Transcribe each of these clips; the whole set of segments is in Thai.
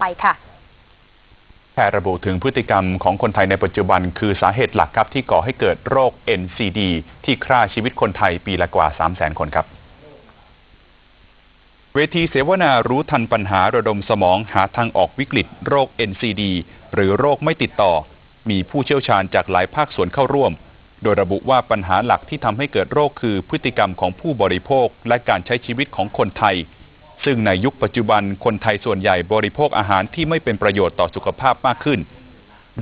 ไปค่ะแพทย์ระบุถึงพฤติกรรมของคนไทยในปัจจุบัน คือสาเหตุหลักครับที่ก่อให้เกิดโรค NCD ที่ฆ่าชีวิตคนไทยปีละกว่า 300,000 คนครับเวทีเสวนารู้ทันปัญหาระดมสมองหาทางออกวิกฤต โรค NCD หรือโรคไม่ติดต่อ มีผู้เชี่ยวชาญจากหลายภาคส่วนเข้าร่วม โดยระบุว่าปัญหาหลักที่ทำให้เกิดโรคคือพฤติกรรมของผู้บริโภคและการใช้ชีวิตของคนไทย ซึ่งในยุคปัจจุบันคนไทยส่วนใหญ่บริโภคอาหารที่ไม่เป็นประโยชน์ต่อสุขภาพมากขึ้น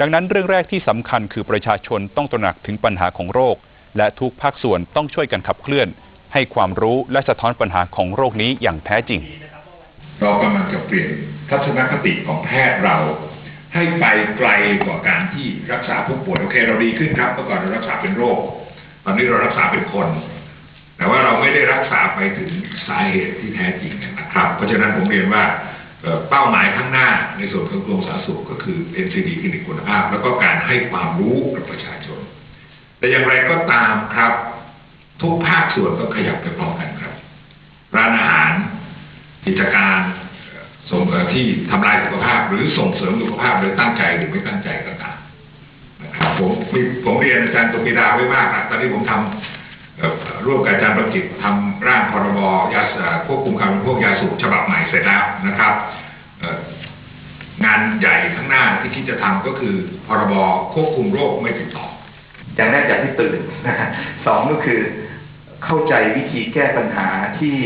ดังนั้นเรื่องแรกที่สำคัญคือประชาชนต้องตระหนักถึงปัญหาของโรค และทุกภาคส่วนต้องช่วยกันขับเคลื่อน ให้ความรู้และสะท้อนปัญหาของโรคนี้อย่างแท้จริง เรากำลังจะเปลี่ยนทัศนคติของแพทย์เรา ให้ไปไกลกว่าการที่รักษาผู้ป่วยโอเค เราดีขึ้นครับเมื่อก่อนเรารักษาเป็นโรค ตอนนี้เรารักษาเป็นคน แต่ว่าเราไม่ได้รักษาไปถึงสาเหตุที่แท้จริงนะครับ เพราะฉะนั้นผมเรียนว่าเป้าหมายข้างหน้าในส่วนของกรมสาธารณสุขก็คือ NCD คลินิกคุณภาพ แล้วก็การให้ความรู้กับประชาชน แต่อย่างไรก็ตามครับ ทุกภาคส่วนก็ขยับไปพร้อมกันครับ ร้านอาหารกิจการส่งที่ทำลายสุขภาพ หรือส่งเสริมสุขภาพโดยตั้งใจหรือไม่ตั้งใจก็ตามนะครับผมมีผมเรียนอาจารย์ตุกิดาไว้มากนะตอนนี้ผมทำเอ่อ ร่วมกับอาจารย์ประกิตทำร่างพรบยาควบคุมการบริโภคยาสูบฉบับใหม่เสร็จแล้วนะครับงานใหญ่ข้างหน้าที่คิดจะทำก็คือพรบควบคุมโรคไม่ติดต่ออย่างแรกจากที่ตื่นสองก็คือเข้าใจวิธีแก้ปัญหาที่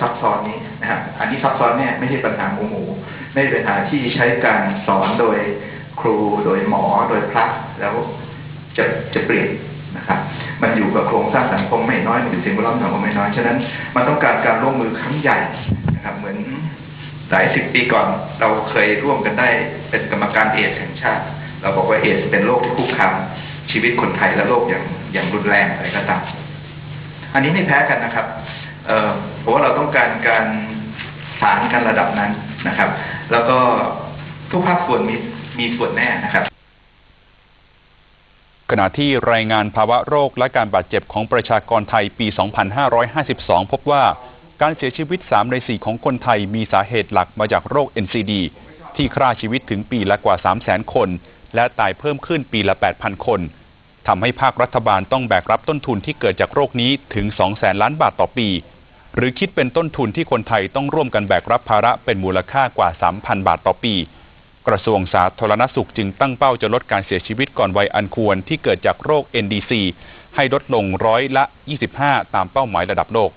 ซับซ้อนนี้นะครับอันนี้ซับซ้อนเนี่ยไม่ใช่ปัญหาหมูหมูไม่ใช่ปัญหาที่ใช้การสอนโดยครูโดยหมอโดยพระแล้วจะจะเปลี่ยนนะครับ มันอยู่กับโครงสร้างสังคมไม่น้อยมันอยู่สิ่งแวดล้อมสังคมไม่น้อยฉะนั้นมันต้องการการร่วมมือครั้งใหญ่นะครับ เหมือนหลายสิบปีก่อนเราเคยร่วมกันได้เป็นกรรมการเอดส์แห่งชาติ เราบอกว่าเอดส์เป็นโรคที่คุกคามชีวิตคนไทยและโลกอย่างอย่างรุนแรงอะไรก็ตามอันนี้ไม่แพ้กันนะครับเพราะว่าเราต้องการการสารกันระดับนั้นนะครับ แล้วก็ทุกภาคส่วนมีมีส่วนแน่นะครับ ขณะที่รายงานภาวะโรคและการบาดเจ็บของประชากรไทยปี 2552 พบว่าการเสียชีวิต 3 ใน 4 ของคนไทยมีสาเหตุหลักมาจากโรค NCD ที่ฆ่าชีวิตถึงปีละกว่า 300,000 คน และตายเพิ่มขึ้นปีละ 8,000 คนทำให้ภาครัฐบาลต้องแบกรับต้นทุนที่เกิดจากโรคนี้ถึง 200,000 ล้านบาทต่อปี หรือคิดเป็นต้นทุนที่คนไทยต้องร่วมกันแบกรับภาระเป็นมูลค่ากว่า 3,000 บาทต่อปี กระทรวงสาธารณสุขจึงตั้งเป้าจะลดการเสียชีวิตก่อนวัยอันควรที่เกิดจากโรค NDC ให้ลดลงร้อยละ 25 ตามเป้าหมายระดับโลก